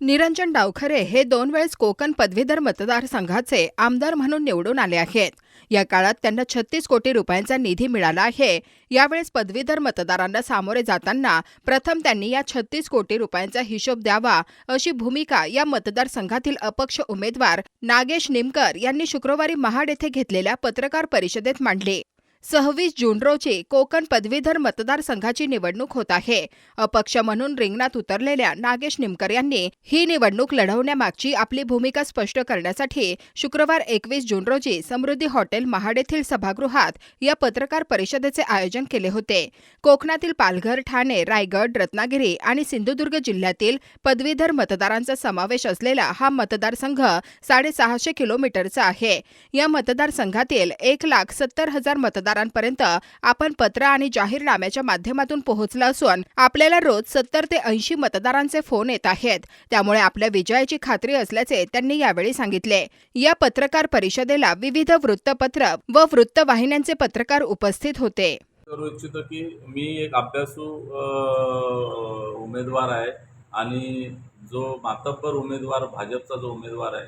निरंजन डावखरे हे दोन वेळेस कोकण पदवीधर मतदारसंघाचे आमदार म्हणून निवडून आले आहेत. या काळात त्यांना छत्तीस कोटी रुपयांचा निधी मिळाला आहे. यावेळेस पदवीधर मतदारांना सामोरे जाताना प्रथम त्यांनी या छत्तीस कोटी रुपयांचा हिशोब द्यावा अशी भूमिका या मतदारसंघातील अपक्ष उमेदवार नागेश निमकर यांनी शुक्रवारी महाड येथे घेतलेल्या पत्रकार परिषदेत मांडली. सव्वीस जून रोजी कोकण पदवीधर मतदारसंघाची निवडणूक होत आहे. अपक्ष म्हणून रिंगणात उतरलेल्या नागेश निमकर यांनी ही निवडणूक लढवण्यामागची आपली भूमिका स्पष्ट करण्यासाठी शुक्रवार एकवीस जून रोजी समृद्धी हॉटेल महाड येथील सभागृहात या पत्रकार परिषदेचे आयोजन केले होते. कोकणातील पालघर ठाणे रायगड रत्नागिरी आणि सिंधुदुर्ग जिल्ह्यातील पदवीधर मतदारांचा समावेश असलेला हा मतदारसंघ साडेसहाशे किलोमीटरचा आहे. या मतदारसंघातील एक लाख सत्तर हजार मतदार मतदारांपर्यंत आपण पत्र आणि जाहीरनाम्याच्या माध्यमातून पोहोचला असून आपल्याला रोज सत्तर ते ऐंशी मतदारांचे फोन येत आहेत. त्यामुळे आपल्या विजयाची खात्री असल्याचे त्यांनी यावेळी सांगितले. या पत्रकार परिषदेला विविध वृत्तपत्र व वृत्तवाहिन्यांचे पत्रकार उपस्थित होते. करू इच्छितो की मी एक अभ्यासू उमेदवार आहे आणि जो मातब्बर उमेदवार भाजपचा जो उमेदवार आहे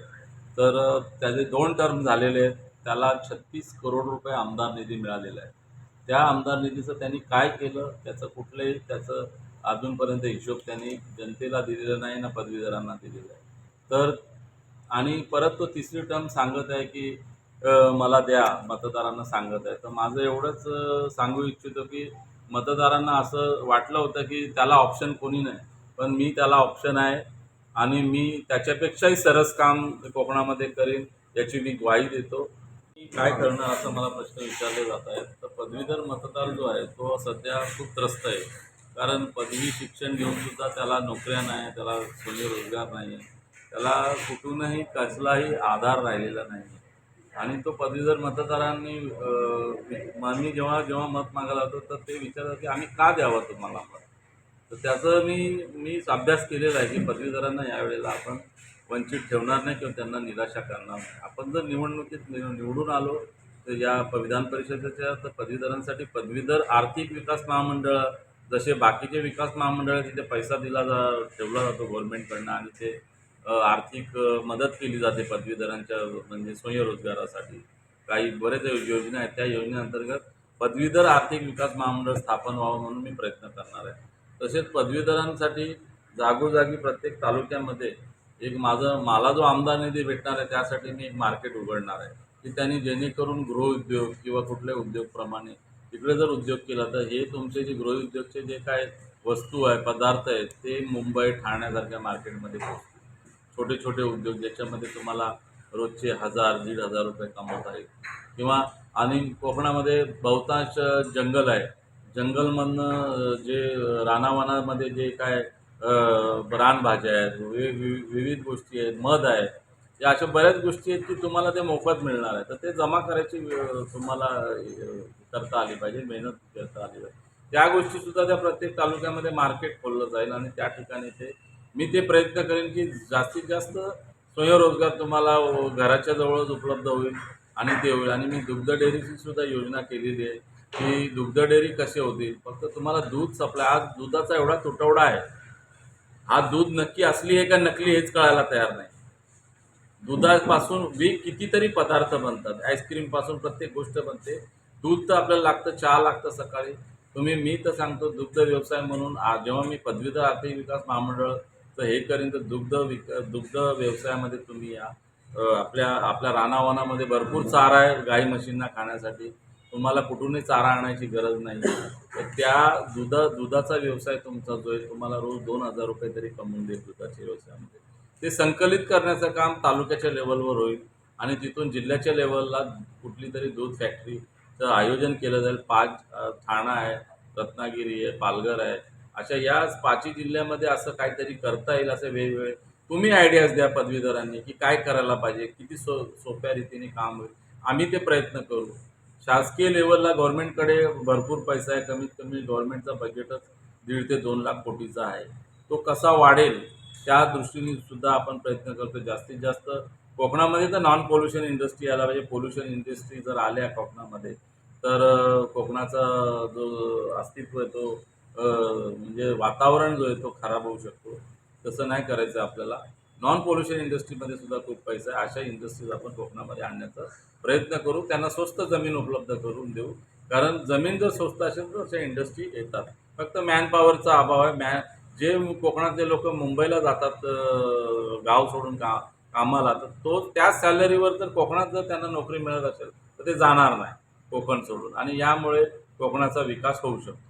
तर त्याचे दोन टर्म झालेले आहेत. त्याला छत्तीस करोड रुपये आमदार निधी मिळालेला आहे. त्या आमदार निधीचं त्यांनी काय केलं त्याचं कुठलंही त्याचं अजूनपर्यंत हिशोब त्यांनी जनतेला दिलेला नाही ना पदवीधरांना दिलेला आहे. तर आणि परत तो तिसरी टर्म सांगत आहे की मला द्या मतदारांना सांगत आहे. तर माझं एवढंच सांगू इच्छितो की मतदारांना असं वाटलं होतं की त्याला ऑप्शन कोणी नाही. पण मी त्याला ऑप्शन आहे आणि मी त्याच्यापेक्षाही सरस काम कोकणामध्ये करेन याची मी ग्वाही देतो. काय करणं असं मला प्रश्न विचारले जात आहेत. तर पदवीधर मतदार जो आहे तो सध्या खूप त्रस्त आहे. कारण पदवी शिक्षण घेऊन सुद्धा त्याला नोकऱ्या नाही त्याला सोने रोजगार नाही. आहे त्याला कुठूनही कसलाही आधार राहिलेला नाही. आणि तो पदवीधर मतदारांनी मी जेव्हा जेव्हा मत मागायला होतो तर ते विचारतात की आम्ही का द्यावं तुम्हाला मत? तर त्याचं मी मीच अभ्यास केलेला आहे की पदवीधरांना यावेळेला आपण वंचित ठेवणार नाही किंवा त्यांना निराशा करणार नाही. आपण जर निवडणुकीत नि निवडून आलो तर या प- विधान परिषदेच्या तर पदवीधरांसाठी पदवीधर आर्थिक विकास महामंडळ जसे बाकीचे विकास महामंडळ तिथे पैसा दिला जा ठेवला जातो गव्हर्नमेंटकडनं आणि ते आर्थिक मदत केली जाते पदवीधरांच्या म्हणजे स्वयंरोजगारासाठी. काही बरेच योजना आहेत. त्या योजनेअंतर्गत पदवीधर आर्थिक विकास महामंडळ स्थापन व्हावं म्हणून मी प्रयत्न करणार आहे. तसेच पदवीधरांसाठी जागोजागी प्रत्येक तालुक्यामध्ये एक माझं मला जो आमदार निधी भेटणार आहे त्यासाठी मी एक मार्केट उघडणार आहे. की त्यांनी जेणेकरून गृहउद्योग किंवा कुठल्या उद्योगप्रमाणे इकडे जर उद्योग केला तर हे तुमचे जे गृहउद्योगचे जे काय वस्तू आहे पदार्थ आहेत ते मुंबई ठाण्यासारख्या मार्केटमध्ये पोहोचतील. छोटे छोटे उद्योग ज्याच्यामध्ये तुम्हाला रोजचे हजार दीड हजार रुपये कमवता येईल. किंवा आणि कोकणामध्ये बहुतांश जंगल आहे. जंगलमधनं जे रानावनामध्ये जे काय रानभाज्या आहेत वि- वि- विविध गोष्टी आहेत मध आहे या अशा बऱ्याच गोष्टी आहेत की तुम्हाला ते मोफत मिळणार आहे. तर ते जमा करायची तुम्हाला करता आली पाहिजे मेहनत करता आली पाहिजे. त्या गोष्टीसुद्धा त्या प्रत्येक तालुक्यामध्ये मार्केट खोललं जाईल आणि त्या ठिकाणी ते मी ते प्रयत्न करेन की जास्तीत जास्त स्वयंरोजगार तुम्हाला घराच्या जवळच उपलब्ध होईल आणि ते होईल. आणि मी दुग्ध डेअरीची सुद्धा योजना केलेली आहे की दुग्ध डेअरी कसे होतील फक्त तुम्हाला दूध सप्लाय आज दुधाचा एवढा तुटवडा आहे हा दूध नक्की असली आहे का नकली हेच कळायला तयार नाही. दुधापासून वी कितीतरी पदार्थ बनतात. आईस्क्रीमपासून प्रत्येक गोष्ट बनते. दूध तर आपल्याला लागतं चहा लागतं सकाळी. तुम्ही मी तर सांगतो दुग्ध व्यवसाय म्हणून जेव्हा मी पदवीधर आर्थिक विकास महामंडळ तर हे करीन तर दुग्ध विक दुग्ध व्यवसायामध्ये तुम्ही या. आपल्या आपल्या रानावनामध्ये भरपूर चारा आहे गाई म्हशींना खाण्यासाठी. तुम्हाला कुठूनही चारा आणायची गरज नाही. तर त्या दुधा दुधाचा व्यवसाय तुमचा जो आहे तुम्हाला रोज दोन हजार रुपये तरी कमवून देईल दुधाच्या व्यवसायामध्ये. ते संकलित करण्याचं काम तालुक्याच्या लेवलवर होईल आणि तिथून जिल्ह्याच्या लेवलला कुठली तरी दूध फॅक्टरीचं आयोजन केलं जाईल. पाच ठाणा आहे रत्नागिरी आहे पालघर आहे. अशा या पाचही जिल्ह्यामध्ये असं काहीतरी करता येईल असे वेगवेगळे. तुम्ही आयडियाज द्या पदवीधरांनी की काय करायला पाहिजे किती सो सोप्या रीतीने काम होईल. आम्ही ते प्रयत्न करू. शासकीय लेवलला गव्हर्नमेंटकडे भरपूर पैसा आहे. कमीत कमी गव्हर्नमेंटचा बजेटच दीड ते दोन लाख कोटीचा आहे. तो कसा वाढेल त्या दृष्टीने सुद्धा आपण प्रयत्न करतो जास्तीत जास्त कोकणामध्ये तर नॉन पोल्युशन इंडस्ट्री आला पाहिजे. पोल्युशन इंडस्ट्री जर आल्या कोकणामध्ये तर कोकणाचा जो अस्तित्व आहे तो म्हणजे वातावरण जो आहे तो खराब होऊ शकतो. तसं नाही करायचं आपल्याला. नॉन पोल्युशन इंडस्ट्रीमध्ये सुद्धा खूप पैसा आहे. अशा इंडस्ट्रीज आपण कोकणामध्ये आणण्याचा प्रयत्न करू. त्यांना स्वस्त जमीन उपलब्ध करून देऊ. कारण जमीन जर स्वस्त असेल तर अशा इंडस्ट्री येतात. फक्त मॅनपॉवरचा अभाव आहे. मॅ जे कोकणातले लोक मुंबईला जातात गाव सोडून का कामाला तर तो त्याच सॅलरीवर जर कोकणात जर त्यांना नोकरी मिळत असेल तर ते जाणार नाही कोकण सोडून. आणि यामुळे कोकणाचा विकास होऊ शकतो.